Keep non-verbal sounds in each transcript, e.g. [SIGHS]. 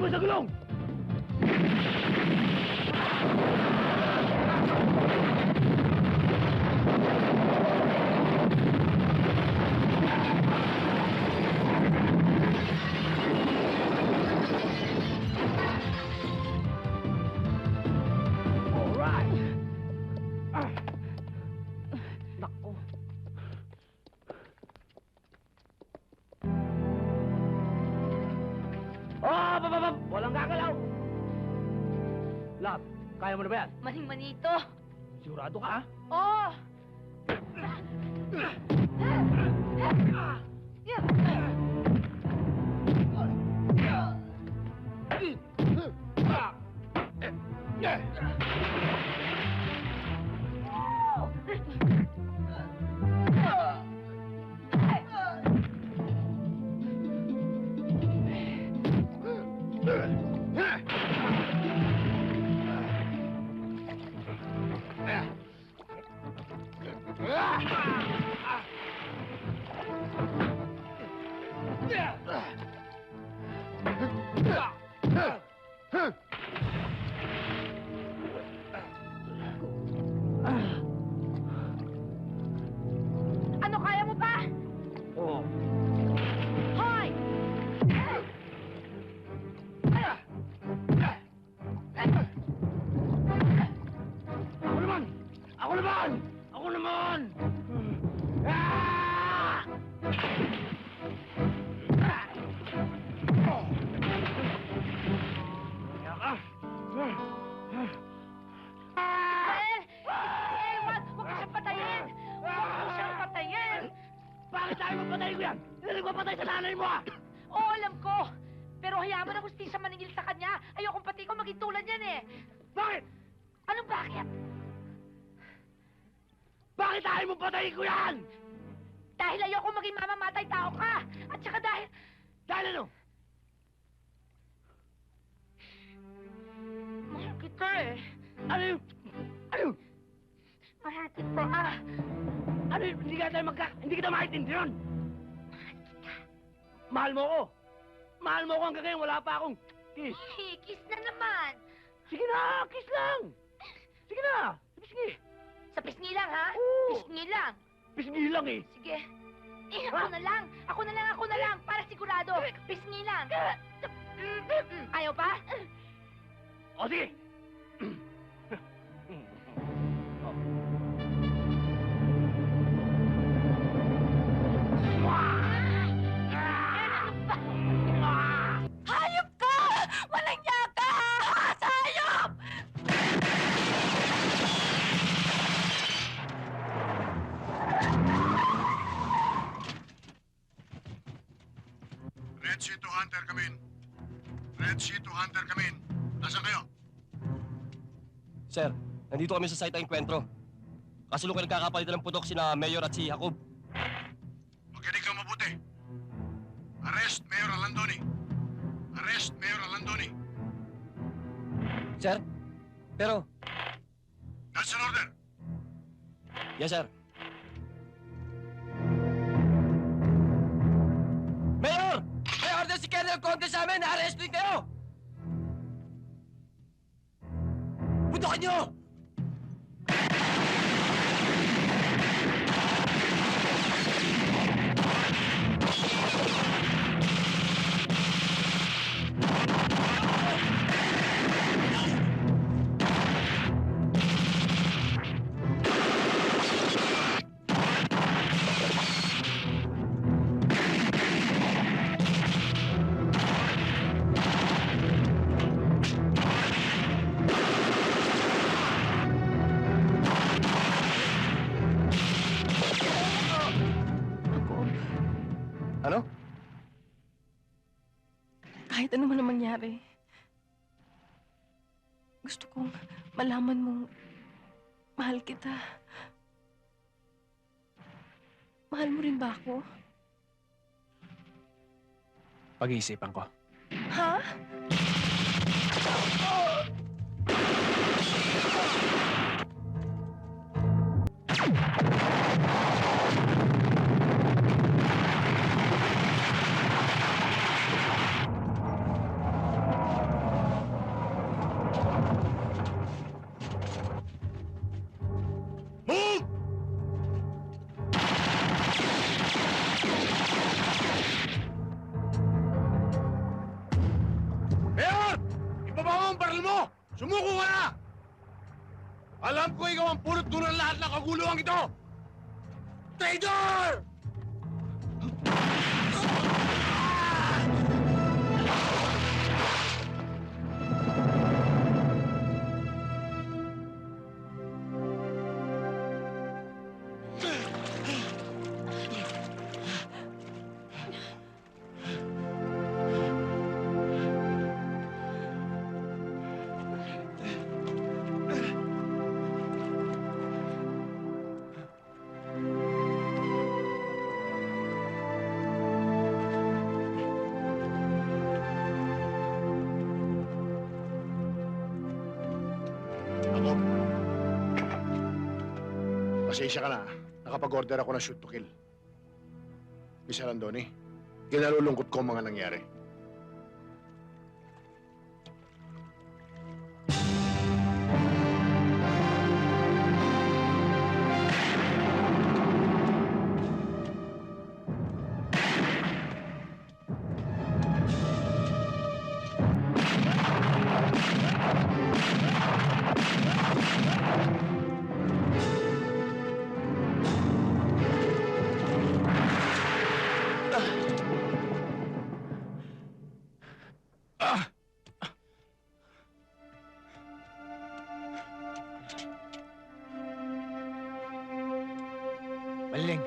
mo sa gulong! Lab, kaya mo na ba yan? Maning manito. Sigurado ka, ha? Oh! [LAUGHS] Yeah. Bakit tayo mapatay ko yan? Hindi ko patay sa nanay mo ah! Oo, alam ko! Pero hayaan mo na sa maningil sa kanya. Ayokong pati ko maging tulad yan eh. Bakit? Anong bakit? Bakit tayo mo patayin ko yan? Dahil ayoko maging mamamatay tao ka. At saka dahil... Dahil ano? Mahal kita eh. Ano yun? Ano yun? Hindi ka tayo magka... Hindi kita maintindihan. Mahal mo ko. Mahal mo ko hanggang ngayon wala pa akong kiss. hey, kiss na naman. Sige na, kiss lang. Sige na. Sige. Sa pisngi lang, ha? Oo. Pisngi lang. Pisngi lang eh. Sige. Eh, ako na lang. Ako na lang, ako na lang. Para sigurado. Pisngi lang. Mm, Ayaw pa? O sige. Hunter come in. Red Sea to Hunter come in. Nasaan kayo? Sir, nandito kami sa site ng enkwentro. Kasulukay nagkakapalitan ng putok sina Mayor at si Jacob. Makinig kang mabuti. Arrest Mayor Alandoni. Arrest Mayor Alandoni. Sir? Pero, That's an order. yes sir. Colonel Conte sa amin! Arrestin kayo! Putokan niyo! Mangyari, gusto kong malaman mong mahal kita. Mahal mo rin ba ako? Pag-iisipan ko. Ha? Sumuko ka na! Alam ko ikaw ang pulot dulo ng lahat ng kaguluhan ito! Traitor! Pasensya ka na. Nakapag-order ako ng shoot to kill. Miss Arandoni, ginalulungkot ko ang mga nangyari. Maliling.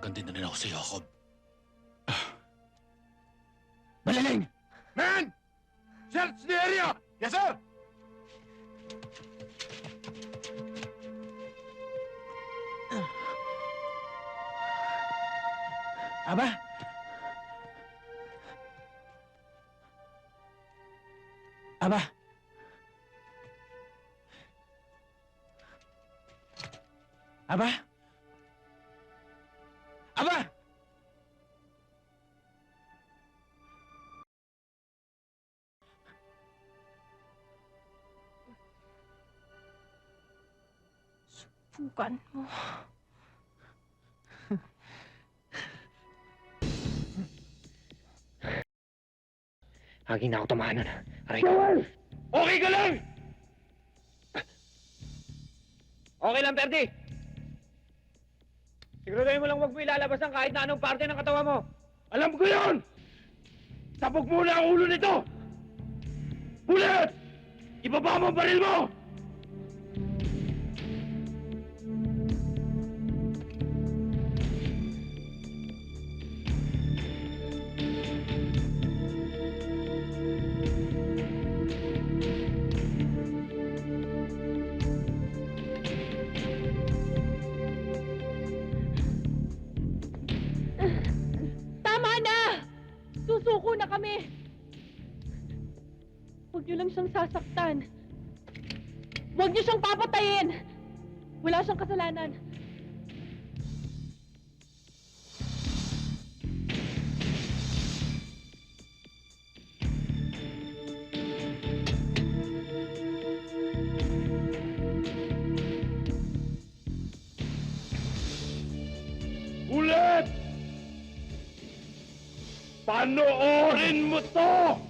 Nakaganti na rin ako [SIGHS] sa Jacob. Maliling! Men! Search the area! Yes, sir! [SIGHS] Aba? Aba? Aba? Aba? Pukan mo. Lagi na ako tamahanan. Aray ko. Okay ka lang! Okay lang, Perdi. Siguraduhin mo lang huwag mo ilalabas ang kahit na anong parte ng katawan mo. Alam ko yon! Sabog muna ang ulo nito! Bullet! Ibaba mo ang baril mo! Papatayin! Wala siyang kasalanan. Bullet! Panoorin mo to!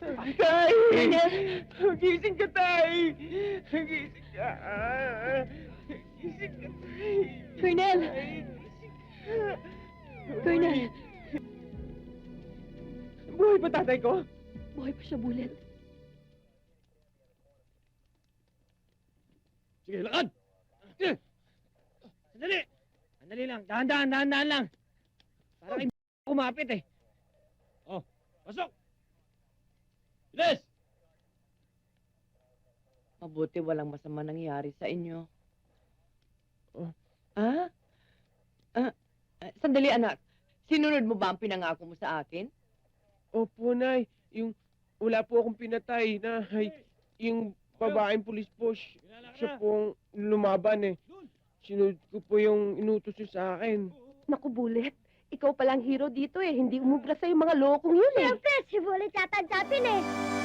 Tay! Gising ka, Tay! Gising ka! Gising ka, Tay! Colonel! Colonel! Buhay pa tatay ko? Buhay pa siya, Bullet. Sige, lakad! Eh! Sandali! Sandali lang. Dahan-dahan, dahan-dahan lang. Para kay [LAUGHS] kumapit eh. Oh, pasok! Bilis! Mabuti walang masama nangyari sa inyo. Ah? Ah, ah, sandali anak. Sinunod mo ba ang pinangako mo sa akin? Opo, Nay. Yung wala po akong pinatay, Nay. Yung babaeng pulis po, si- siya po ang lumaban eh. Sinunod ko po yung inutos niyo sa akin. Naku, Bullet. Ikaw palang hero dito eh. Hindi umubra sa'yo mga lokong yun eh. Siyempre, si ang champion eh.